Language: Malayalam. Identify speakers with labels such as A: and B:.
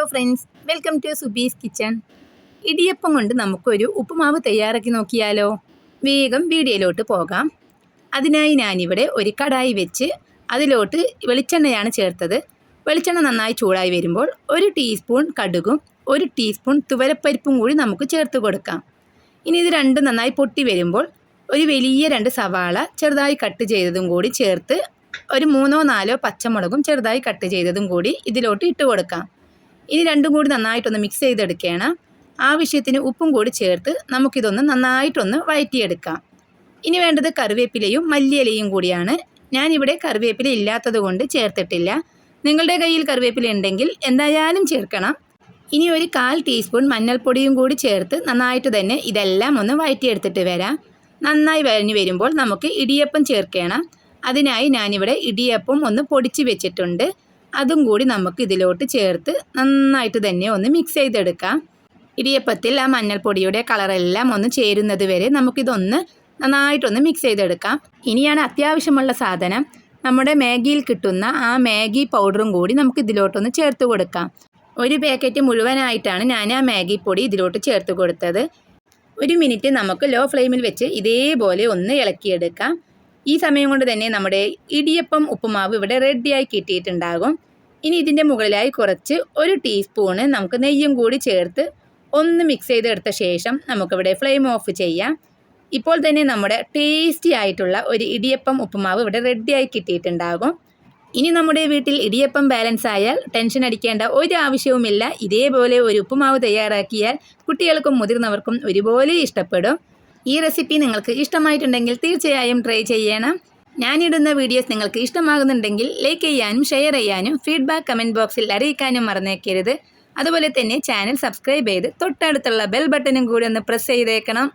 A: Hello friends welcome to Subi's kitchen. Idiyappam കൊണ്ട് നമുക്കൊരു ഉപ്പുമാവ് തയ്യാറാക്കി നോക്കിയാലോ? വേഗം വീഡിയോയിലോട്ട് പോകാം. അതിനായി ഞാനിവിടെ ഒരു കടായി വെച്ച് അതിലോട്ട് വെളിച്ചെണ്ണയാണ് ചേർത്തത്. വെളിച്ചെണ്ണ നന്നായി ചൂടായി വരുമ്പോൾ ഒരു ടീസ്പൂൺ കടുകും ഒരു ടീസ്പൂൺ തുവരപ്പരിപ്പും കൂടി നമുക്ക് ചേർത്ത് കൊടുക്കാം. ഇനി ഇത് രണ്ടും നന്നായി പൊട്ടി വരുമ്പോൾ ഒരു വലിയ രണ്ട് സവാള ചെറുതായി കട്ട് ചെയ്തതും കൂടി ചേർത്ത് ഒരു മൂന്നോ നാലോ പച്ചമുളകും ചെറുതായി കട്ട് ചെയ്തതും കൂടി ഇതിലോട്ട് ഇട്ട് കൊടുക്കാം. ഇനി രണ്ടും കൂടി നന്നായിട്ടൊന്ന് മിക്സ് ചെയ്തെടുക്കുകയാണ്. ആവശ്യത്തിന് ഉപ്പും കൂടി ചേർത്ത് നമുക്കിതൊന്ന് നന്നായിട്ടൊന്ന് വഴറ്റിയെടുക്കാം ഇനി വേണ്ടത് കറിവേപ്പിലയും മല്ലിയിലയും കൂടിയാണ്. ഞാനിവിടെ കറിവേപ്പില ഇല്ലാത്തത് കൊണ്ട് ചേർത്തിട്ടില്ല. നിങ്ങളുടെ കയ്യിൽ കറിവേപ്പില ഉണ്ടെങ്കിൽ എന്തായാലും ചേർക്കണം. ഇനി ഒരു കാൽ ടീസ്പൂൺ മഞ്ഞൾപ്പൊടിയും കൂടി ചേർത്ത് നന്നായിട്ട് തന്നെ ഇതെല്ലാം ഒന്ന് വഴറ്റിയെടുത്തിട്ട് വരാം. നന്നായി വഴഞ്ഞു വരുമ്പോൾ നമുക്ക് ഇടിയപ്പം ചേർക്കണം. അതിനായി ഞാനിവിടെ ഇടിയപ്പം ഒന്ന് പൊടിച്ച് വെച്ചിട്ടുണ്ട്. അതും കൂടി നമുക്ക് ഇതിലോട്ട് ചേർത്ത് നന്നായിട്ട് തന്നെ ഒന്ന് മിക്സ് ചെയ്തെടുക്കാം. ഇടിയപ്പത്തിൽ ആ മഞ്ഞൾപ്പൊടിയുടെ കളറെല്ലാം ഒന്ന് ചേരുന്നത് വരെ നമുക്കിതൊന്ന് നന്നായിട്ടൊന്ന് മിക്സ് ചെയ്തെടുക്കാം. ഇനിയാണ് അത്യാവശ്യമുള്ള സാധനം. നമ്മുടെ മാഗിയിൽ കിട്ടുന്ന ആ മാഗി പൗഡറും കൂടി നമുക്ക് ഇതിലോട്ടൊന്ന് ചേർത്ത് കൊടുക്കാം. ഒരു പാക്കറ്റ് മുഴുവനായിട്ടാണ് ഞാൻ ആ മാഗി പൊടി ഇതിലോട്ട് ചേർത്ത് കൊടുത്തത്. ഒരു മിനിറ്റ് നമുക്ക് ലോ ഫ്ലെയിമിൽ വെച്ച് ഇതേപോലെ ഒന്ന് ഇളക്കിയെടുക്കാം. ഈ സമയം കൊണ്ട് തന്നെ നമ്മുടെ ഇടിയപ്പം ഉപ്പുമാവ് ഇവിടെ റെഡിയായി കിട്ടിയിട്ടുണ്ടാകും. ഇനി ഇതിന്റെ മുകളിലായി കുറച്ച് ഒരു ടീസ്പൂണ് നമുക്ക് നെയ്യും കൂടി ചേർത്ത് ഒന്ന് മിക്സ് ചെയ്തെടുത്ത ശേഷം നമുക്കിവിടെ ഫ്ലെയിം ഓഫ് ചെയ്യാം. ഇപ്പോൾ തന്നെ നമ്മുടെ ടേസ്റ്റി ആയിട്ടുള്ള ഒരു ഇടിയപ്പം ഉപ്പുമാവ് ഇവിടെ റെഡിയായി കിട്ടിയിട്ടുണ്ടാകും. ഇനി നമ്മുടെ വീട്ടിൽ ഇടിയപ്പം ബാലൻസ് ആയാൽ ടെൻഷൻ അടിക്കേണ്ട ഒരു ആവശ്യവുമില്ല. ഇതേപോലെ ഒരു ഉപ്പുമാവ് തയ്യാറാക്കിയാൽ കുട്ടികൾക്കും മുതിർന്നവർക്കും ഒരുപോലെ ഇഷ്ടപ്പെടും. ഈ റെസിപ്പി നിങ്ങൾക്ക് ഇഷ്ടമായിട്ടുണ്ടെങ്കിൽ തീർച്ചയായും ട്രൈ ചെയ്യണം. ഞാനിടുന്ന വീഡിയോസ് നിങ്ങൾക്ക് ഇഷ്ടമാകുന്നുണ്ടെങ്കിൽ ലൈക്ക് ചെയ്യാനും ഷെയർ ചെയ്യാനും ഫീഡ്ബാക്ക് കമന്റ് ബോക്സിൽ അറിയിക്കാനും മറന്നേക്കരുത്. അതുപോലെ തന്നെ ചാനൽ സബ്സ്ക്രൈബ് ചെയ്ത് തൊട്ടടുത്തുള്ള ബെൽ ബട്ടനും കൂടി ഒന്ന് പ്രസ് ചെയ്തേക്കണം.